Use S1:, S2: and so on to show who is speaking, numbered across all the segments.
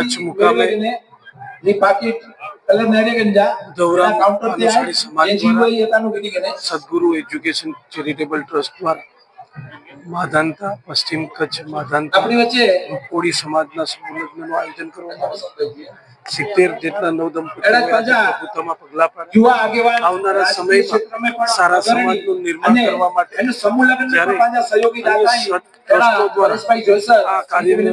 S1: કચ્છ મુકામે સદગુરુ education charitable trust દ્વારા માધાનતા પશ્ચિમ કચ્છ માધાનતા કોળી સમાજના સમૂહલગ્નનું આયોજન કરવામાં આવ્યું. સિત્તેર જેટલા નવ પ્રભુત્વમાં પગલા પાડ્યા. આવનારા
S2: સમય
S1: સમયમાં સારા સમાજનું નિર્માણ કરવા માટે જ્યારે ટ્રસ્ટો દ્વારા આ કાર્યને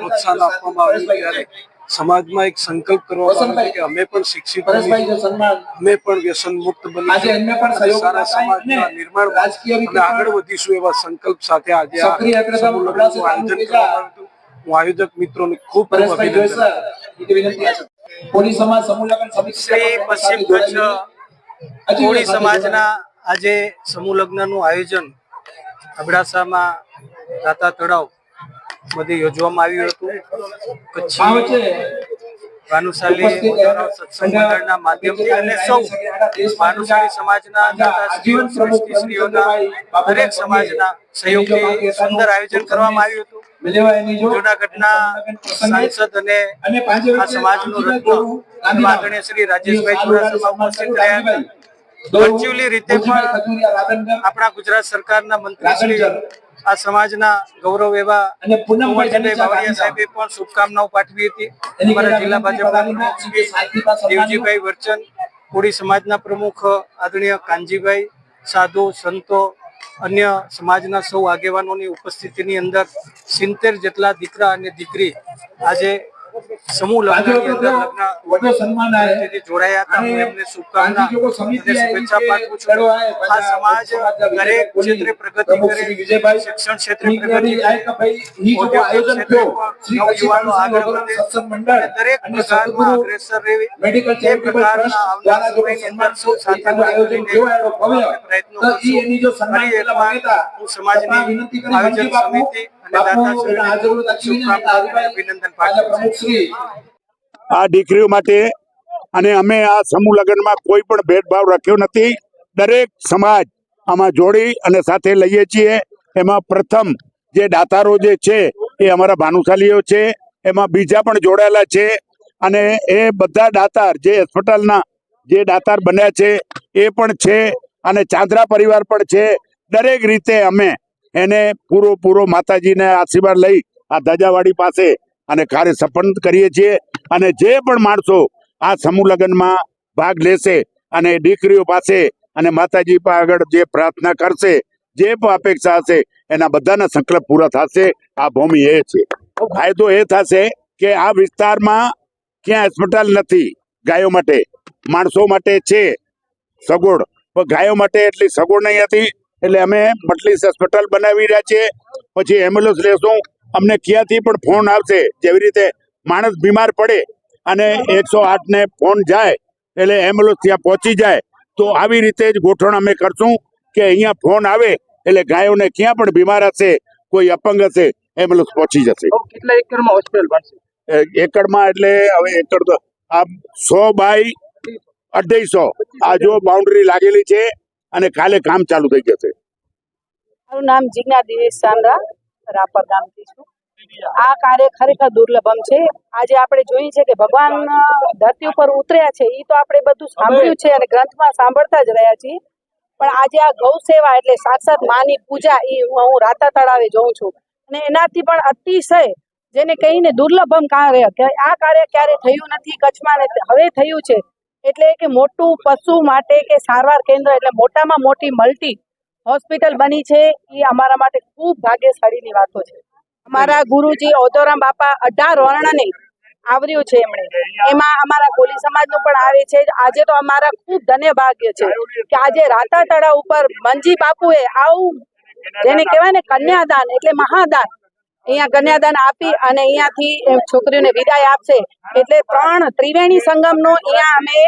S1: પ્રોત્સાહન આપવામાં આવ્યું ત્યારે સમાજમાં એક સંકલ્પ કરવામાં કે અમે પણ શિક્ષિત અમે પણ વ્યસન મુક્ત સારા સમાજના નિર્માણ અને આગળ વધીશું એવા સંકલ્પ સાથે આજે આયોજન. હું આયોજક મિત્રોને ખૂબ ખૂબ અભિનંદન
S2: જોઈસર એ વિનંતી છે. કોળી સમાજ સમૂહ લગ્ન સમિતિ
S3: શ્રી પશ્ચિમ કચ્છ કોળી સમાજના આજે સમૂહ લગ્નનું આયોજન અબડાસામાં દાતા તળાવ બધે યોજવામાં આવ્યું હતું. કચ્છી ભાનુશાલી સત્સંગ મંડળના માધ્યમથી અને સૌ ભાનુશાળી સમાજના દાતાશ્રીઓ દરેક સમાજના સહયોગથી સુંદર આયોજન કરવામાં આવ્યું હતું. જૂનાગઢના સાંસદ અને
S2: અને
S3: આ સમાજનું રત્ન એવા શ્રી રાજેશભાઈ ચુડાસમા ઉપસ્થિત રહ્યા હતા. વર્ચ્યુઅલી રીતે પણ આપણા ગુજરાત સરકારના મંત્રી શ્રી આ સમાજના ગૌરવ એવા બાવળિયા સાહેબે પણ શુભકામનાઓ પાઠવી હતી. અમારા જિલ્લા ભાજપના દેવજીભાઈ વર્ચન કોળી સમાજના પ્રમુખ આદરણીય કાનજીભાઈ સાધુ સંતો અન્ય સમાજના સૌ આગેવાનોની ઉપસ્થિતિની અંદર સિત્તેર જેટલા દીકરા અને દીકરી આજે સમૂહ લગ્નની અંદર લગ્ન
S2: વધુ સન્માન આય
S3: જોડાયા હતા. હું એમને શુભકામના અને શુભેચ્છા પાઠવું છું. આ સમાજ દરેક ક્ષેત્રે પ્રગતિ કરે. શિક્ષણ ક્ષેત્રે પ્રગતિ કરે.
S2: આયોજન થયો.
S3: નવયુવાનો આગળ વધે.
S2: મંડળ
S3: દરેક
S2: અને
S3: અગ્રેસર રહેવી
S2: મેડિકલ
S3: એ પ્રકારના આવનાર
S2: જો
S3: સમયની અંદર સૌ સાથે
S2: આયોજન થયો ભવ્ય
S3: પ્રયત્નો કરશું.
S2: એની જો સન્માન
S3: હું સમાજની
S2: વિનંતી
S3: આયોજન સમિતિ
S4: આ દીકરીઓ માટે અને અમે આ સમૂહ લગ્નમાં કોઈ પણ ભેદભાવ રાખ્યો નથી. દરેક સમાજ આમાં જોડી અને સાથે લઈએ છીએ. એમાં પ્રથમ જે દાતારો જે છે એ અમારા ભાનુશાલીઓ છે. એમાં બીજા પણ જોડાયેલા છે. અને એ બધા દાતાર જે હોસ્પિટલના જે દાતાર બન્યા છે એ પણ છે અને ચાંદરા પરિવાર પણ છે. દરેક રીતે અમે એને પૂરો પૂરો માતાજીને આશીર્વાદ લઈ આ ધજાવાડી પાસે અને કાર્ય સફળ કરીએ છીએ. અને જે પણ માણસો આ સમૂહ લગ્નમાં ભાગ લેશે અને દીકરીઓ પાસે અને માતાજી પાસે આગળ જે પ્રાર્થના કરશે, જે પણ અપેક્ષા હશે, એના બધાના સંકલ્પ પૂરા થશે. આ ભૂમિ એ છે. ફાયદો એ થશે કે આ વિસ્તારમાં ક્યાં હોસ્પિટલ નથી ગાયો માટે. માણસો માટે છે સગવડ. પણ ગાયો માટે એટલી સગવડ નહીં હતી એટલે અમે મટલીસ હોસ્પિટલ બનાવી રહ્યા છીએ. પછી એમ્બ્યુલન્સ લેશું. અમને ક્યાંથી પણ ફોન આવશે જેવી રીતે માણસ બીમાર પડે અને એકસો આઠ ને ફોન જાય એટલે એમ્બ્યુલન્સ ત્યાં પહોંચી જાય તો આવી રીતે જ ગોઠવણ અમે કરશું કે અહીંયા ફોન આવે એટલે ગાયોને ક્યાં પણ બીમાર હશે કોઈ અપંગ હશે એમ્બ્યુલન્સ પહોંચી જશે.
S5: કેટલા એકરમાં હોસ્પિટલ બનશે?
S4: એકડમાં એટલે હવે એકડ તો આ સો બાય અઢાઈસો આ જો બાઉન્ડ્રી લાગેલી છે અને કાલે કામ ચાલુ થઈ જશે
S6: મારું નામ જીજ્ઞા દિનેશ ચાંદ્રા રાપર ગામથી છું. આ કાર્ય ખરેખર દુર્લભમ છે. આજે આપણે જોઈએ છે કે ભગવાન ધરતી ઉપર ઉતર્યા છે. એ તો આપણે બધું સાંભળ્યું છે અને ગ્રંથમાં સાંભળતા જ રહ્યા છીએ. પણ આજે આ ગૌ સેવા એટલે સાક્ષાત માની પૂજા એ હું રાતા તળાવે જોઉં છું. અને એનાથી પણ અતિશય જેને કહીને દુર્લભમ કાર્ય કે આ કાર્ય ક્યારે થયું નથી કચ્છમાં હવે થયું છે. એટલે કે મોટું પશુ માટે કે સારવાર કેન્દ્ર એટલે મોટામાં મોટી મલ્ટી હોસ્પિટલ બની છે એ અમારા માટે ખૂબ ભાગ્યશાળીની વાતો છે. અમારા ગુરુજી ઓદોરામ બાપા અઢાર વર્ણને આવર્યું છે એમણે. એમાં અમારા કોલી સમાજનું પણ આવે છે. આજે તો અમારા ખૂબ ધન્ય ભાગ્ય છે કે આજે રાતા તળાવ ઉપર મંજી બાપુએ આવું જેને કહેવાય ને કન્યાદાન એટલે મહાદાન અહીંયા કન્યાદાન આપી અને અહીંયાથી છોકરીઓને વિદાય આપશે. એટલે ત્રણ ત્રિવેણી સંગમનો અહીંયા અમે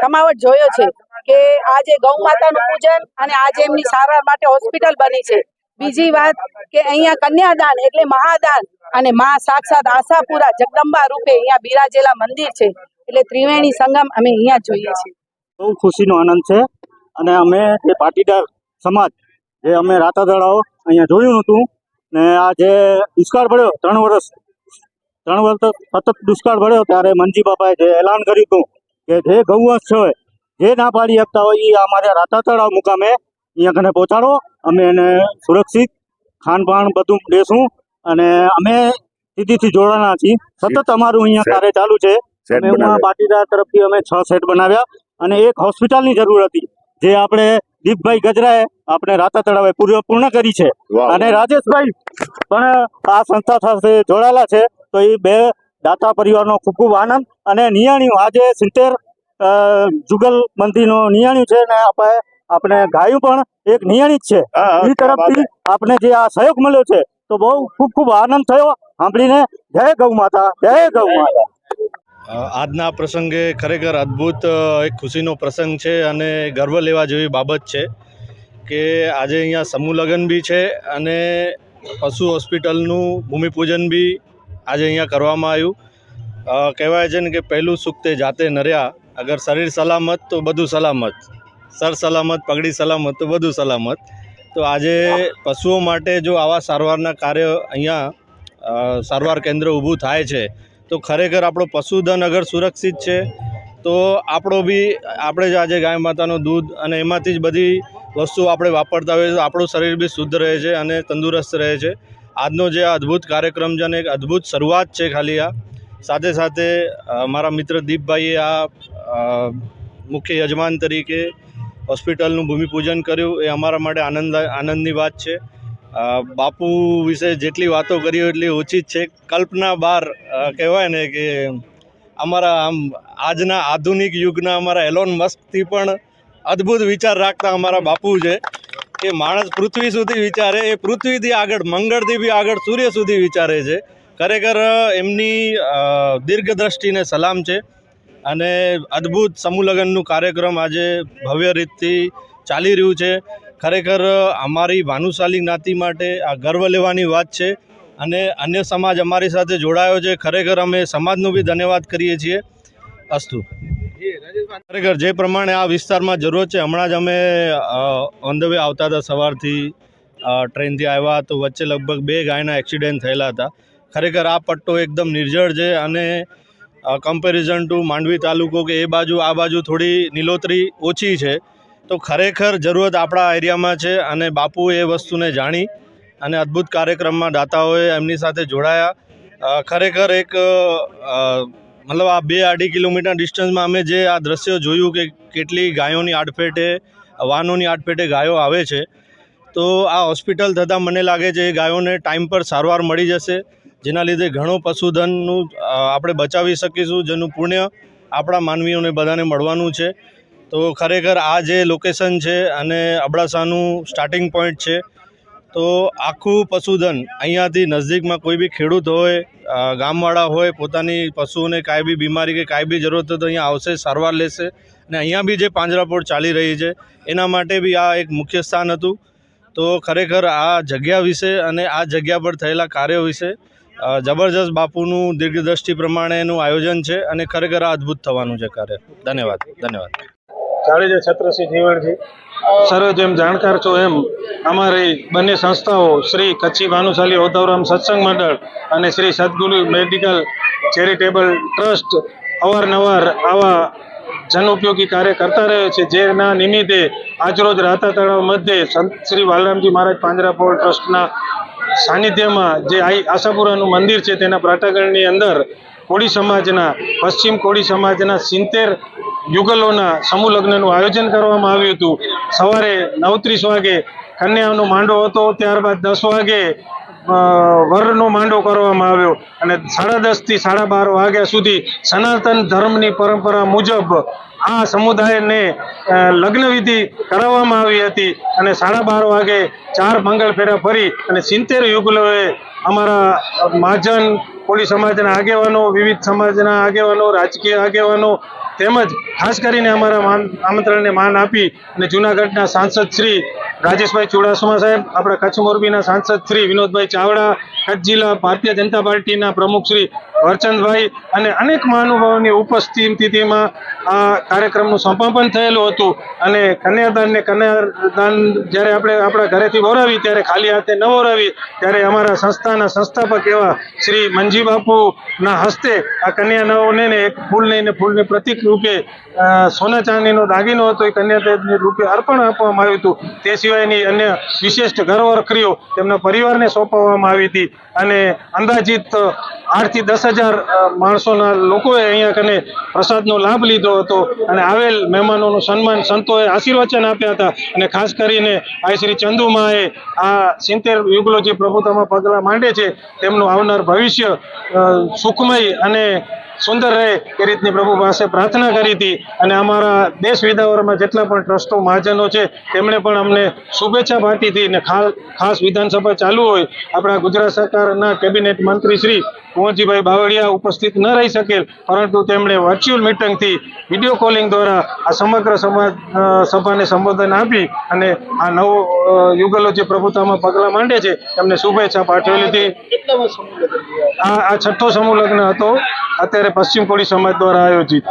S6: જમાવટ જોયો છે કે આજે ગૌ માતાનું પૂજન અને આજે એમની સારવાર માટે હોસ્પિટલ બની છે. બીજી વાત કે અહીંયા કન્યાદાન એટલે મહાદાન અને મા સાક્ષાત આશાપુરા જગદંબા રૂપે અહીંયા બિરાજેલા મંદિર છે. એટલે ત્રિવેણી સંગમ અમે અહીંયા જોઈએ છીએ.
S5: બહુ ખુશીનો આનંદ છે અને અમે પાટીદાર સમાજ જે અમે રાતા અહીંયા જોયું નહોતું ને આ જે દુષ્કાળ પડ્યો ત્રણ વર્ષ. ત્રણ વર્ષ સતત દુષ્કાળ પડ્યો ત્યારે મનજી બાપાએ જે એલાન કર્યું હતું કે જે ગૌવંશ છે જે ના પાડી આપતા હોય એ અમારે રાતા તળાવ મુકામે અહીંયા કને પહોંચાડો. અમે એને સુરક્ષિત ખાનપાન બધું દેશું અને અમે સીધીથી જોડાના છીએ. સતત અમારું અહીંયા કાર્ય ચાલુ છે. પાટીદાર તરફથી અમે છ સેટ બનાવ્યા અને એક હોસ્પિટલની જરૂર હતી. જે આપણે દીપભાઈ ગજરાએ આપણે રાતા તળાવે પૂર્ણ કરી છે. અને રાજેશભાઈ પણ આ સંસ્થા સાથે જોડાયેલા છે તો એ બે દાતા પરિવારનો ખૂબ ખૂબ આનંદ. અને નિયાણ્યું આજે સિત્તેર જુગલ બંધીનો નિયાણ્યું છે અને આપણે આપણે ગાયું પણ એક નિયાણી જ છે. એ તરફથી આપણે જે આ સહયોગ મળ્યો છે તો બહુ ખૂબ ખૂબ આનંદ થયો. સાંભળીને જય ગૌ માતા જય ગૌ માતા.
S7: આજના પ્રસંગે ખરેખર અદ્ભુત એક ખુશીનો પ્રસંગ છે અને ગર્વ લેવા જેવી બાબત છે કે આજે અહીંયા સમૂહ લગ્ન બી છે અને પશુ હોસ્પિટલનું ભૂમિપૂજન બી આજે અહીંયા કરવામાં આવ્યું. કહેવાય છે ને કે પહેલું સુખ તે જાતે નર્યા, અગર શરીર સલામત તો બધું સલામત. સર સલામત, પગડી સલામત તો બધું સલામત. તો આજે પશુઓ માટે જો આવા સારવારના કાર્ય અહીંયા સારવાર કેન્દ્ર ઊભું થાય છે તો ખરેખર આપણો પશુધન અગર સુરક્ષિત છે, તો આપણો બી, આપણે જ આજે ગાય માતાનું દૂધ અને એમાંથી જ બધી વસ્તુઓ આપણે વાપરતા હોઈએ તો આપણું શરીર બી શુદ્ધ રહે છે અને તંદુરસ્ત રહે છે. આજનો જે અદ્ભુત કાર્યક્રમ છે અને એક અદ્ભુત શરૂઆત છે ખાલી આ. સાથે સાથે મારા મિત્ર દીપભાઈએ આ મુખ્ય યજમાન તરીકે હોસ્પિટલનું ભૂમિપૂજન કર્યું. એ અમારા માટે આનંદ, આનંદની વાત છે. બાપુ વિશે જેટલી વાતો કરી એટલી ઓછી જ છે. કલ્પના બહાર કહેવાય ને કે અમારા આમ આજના આધુનિક યુગના અમારા એલોન મસ્કથી પણ અદ્ભુત વિચાર રાખતા અમારા બાપુ છે કે માણસ પૃથ્વી સુધી વિચારે, એ પૃથ્વીથી આગળ, મંગળથી બી આગળ સૂર્ય સુધી વિચારે છે. ખરેખર એમની દીર્ઘદ્રષ્ટિને સલામ છે અને અદ્ભુત સમૂહલગ્નનું કાર્યક્રમ આજે ભવ્ય રીતથી ચાલી રહ્યું છે. ખરેખર અમારી ભાનુશાલી જ્ઞાતિ માટે આ ગર્વ લેવાની વાત છે અને અન્ય સમાજ અમારી સાથે જોડાયો છે. ખરેખર અમે સમાજનો બી ધન્યવાદ કરીએ છીએ. અસ્તુ. ખરેખર જે પ્રમાણે આ વિસ્તારમાં જરૂરત છે હમણાં જ અમે ઓન ધ વે આવતા હતા સવારથી ટ્રેનથી આવ્યા તો વચ્ચે લગભગ બે ગાયના એક્સિડન્ટ થયેલા હતા. ખરેખર આ પટ્ટો એકદમ નિર્જળ છે અને કમ્પેરિઝન ટુ માંડવી તાલુકો કે એ બાજુ આ બાજુ થોડી નીલોતરી ઓછી છે. તો ખરેખર જરૂરત આપણા એરિયામાં છે અને બાપુ એ વસ્તુને જાણી અને અદ્ભુત કાર્યક્રમમાં દાતાઓએ એમની સાથે જોડાયા. ખરેખર એક મતલબ આ બે અઢી કિલોમીટર ડિસ્ટન્સમાં અમે જે આ દ્રશ્યો જોયું કે કેટલી ગાયોની આડપેટે વાહનોની આડપેટે ગાયો આવે છે, તો આ હોસ્પિટલ થતાં મને લાગે છે એ ગાયોને ટાઈમ પર સારવાર મળી જશે, જેના લીધે ઘણો પશુધનનું આપણે બચાવી શકીશું, જેનું પુણ્ય આપણા માનવીઓને બધાને મળવાનું છે. તો ખરેખર આ જે લોકેશન છે અને અબડાસાનું સ્ટાર્ટિંગ પોઈન્ટ છે, તો આખું પશુધન અહીંયાથી નજદીકમાં કોઈ બી ખેડૂત હોય ગામવાળા હોય, પોતાની પશુઓને કાંઈ બી બીમારી કે કાંઈ બી જરૂરત હોય તો અહીંયા આવશે, સારવાર લેશે અને અહીંયા બી જે પાંજરાપોળ ચાલી રહી છે, એના માટે બી આ એક મુખ્ય સ્થાન હતું. તો ખરેખર આ જગ્યા વિશે અને આ જગ્યા પર થયેલા કાર્યો વિશે જબરજસ્ત બાપુનું દીર્ઘદ્રષ્ટિ પ્રમાણેનું આયોજન છે અને ખરેખર આ અદ્ભુત થવાનું છે કાર્ય. ધન્યવાદ ધન્યવાદ.
S8: જાડેજા છત્રસિંહ જીવણજી સર્વે જેમ જાણકાર છો એમ, અમારી બંને સંસ્થાઓ શ્રી કચ્છી ભાનુશાલી ઔધવરામ સત્સંગ મંડળ અને શ્રી સદગુરુ મેડિકલ ચેરિટેબલ ટ્રસ્ટ અવારનવાર આવા જન ઉપયોગી કાર્ય કરતા રહે છે. જેના નિમિત્તે આજરોજ રાતા તળાવ મધ્યે સંત શ્રી વાલરામજી મહારાજ પાંજરાપોળ ટ્રસ્ટના સાનિધ્યમાં જે આશાપુરાનું મંદિર છે, તેના પ્રાટાગણની અંદર કોળી સમાજના, પશ્ચિમ કોળી સમાજના સિત્તેર યુગલોના સમૂહ લગ્નનું આયોજન કરવામાં આવ્યું હતું. સવારે નવત્રીસ વાગે કન્યાનો માંડો હતો, ત્યારબાદ દસ વાગે વરનો માંડો કરવામાં આવ્યો અને સાડા દસથી સાડા બાર વાગ્યા સુધી સનાતન ધર્મની પરંપરા મુજબ આ સમુદાયને લગ્નવિધિ કરાવવામાં આવી હતી અને સાડા બાર વાગે ચાર મંગળ ફેરા ફરી અને સિત્તેર યુગલોએ અમારા મહાજન કોળી સમાજના આગેવાનો, વિવિધ સમાજના આગેવાનો, રાજકીય આગેવાનો તેમજ ખાસ કરીને અમારા માન આમંત્રણને માન આપી અને જૂનાગઢના સાંસદ શ્રી રાજેશભાઈ ચુડાસમા સાહેબ, આપણા કચ્છ મોરબીના સાંસદ શ્રી વિનોદભાઈ ચાવડા, કચ્છ જિલ્લા ભારતીય જનતા પાર્ટીના પ્રમુખ શ્રી વરચંદભાઈ અને અનેક મહાનુભાવોની ઉપસ્થિતિમાં આ કાર્યક્રમનું સમાપન થયેલું હતું. અને કન્યાદાનને કન્યાદાન જ્યારે આપણે આપણા ઘરેથી વોરાવી, ત્યારે ખાલી હાથે ન વોરાવી, ત્યારે અમારા સંસ્થાના સંસ્થાપક એવા શ્રી મંજી બાપુના હસ્તે આ કન્યાનાઓને એક ફૂલને ને ફૂલને પ્રતિક રૂપે સોના ચાંદીનો દાગીનો હતો, એ કન્યાદાન રૂપે અર્પણ આપવામાં આવ્યું હતું. તે સિવાયની અન્ય વિશિષ્ટ ઘરવખરીઓ તેમના પરિવારને સોંપવામાં આવી હતી. અને અંદાજિત આઠથી દસ હજાર માણસોના લોકોએ અહીંયા કને પ્રસાદનો લાભ લીધો હતો અને આવેલ મહેમાનોનું સન્માન સંતોએ આશીર્વચન આપ્યા હતા. અને ખાસ કરીને આ શ્રી ચંદુમાએ આ સિત્તેર યુગલો જે પ્રભુતામાં પગલાં માંડે છે, તેમનું આવનાર ભવિષ્ય સુખમય અને સુંદર રહે એ રીતની પ્રભુ પાસે પ્રાર્થના કરી હતી. અને અમારા દેશ વિદેશમાં જેટલા પણ ટ્રસ્ટો, મહાજનો છે, તેમણે પણ અમને શુભેચ્છા પાઠવી હતી. અને ખાસ વિધાનસભા ચાલુ હોય, આપણા ગુજરાત સરકારના કેબિનેટ મંત્રી શ્રી કુંવરજીભાઈ બાવળિયા ઉપસ્થિત ન રહી શકેલ પરંતુ તેમણે વર્ચ્યુઅલ મિટિંગથી વીડિયો કોલિંગ દ્વારા આ સમગ્ર સમાજ સભાને સંબોધન આપી અને આ નવો યુગલો જે પ્રભુતામાં પગલાં માંડે છે, તેમને શુભેચ્છા પાઠવેલી હતી. આ આ છઠ્ઠો સમૂહ લગ્ન હતો. અત્યારે પશ્ચિમ કોળી સમાજ દ્વારા આયોજિત.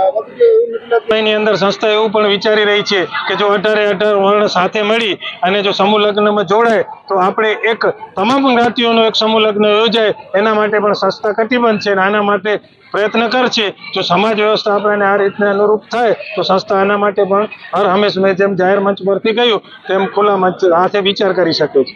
S8: એની અંદર સંસ્થા એવું પણ વિચારી રહી છે કે જો અઢારે અઢાર વર્ણ સાથે મળી અને જો સમૂહ લગ્નમાં જોડાય, તો આપણે એક તમામ જ્ઞાતિઓનો એક સમૂહ લગ્ન યોજાય. એના માટે પણ સંસ્થા કટિબદ્ધ છે અને આના માટે પ્રયત્ન કરશે જો સમાજ વ્યવસ્થા આપણને આ રીતના અનુરૂપ થાય, તો સંસ્થા આના માટે પણ હર હંમેશ મેં જેમ જાહેર મંચ પરથી કહ્યું, તેમ ખુલ્લા મંચ હાથે વિચાર કરી શકે છે.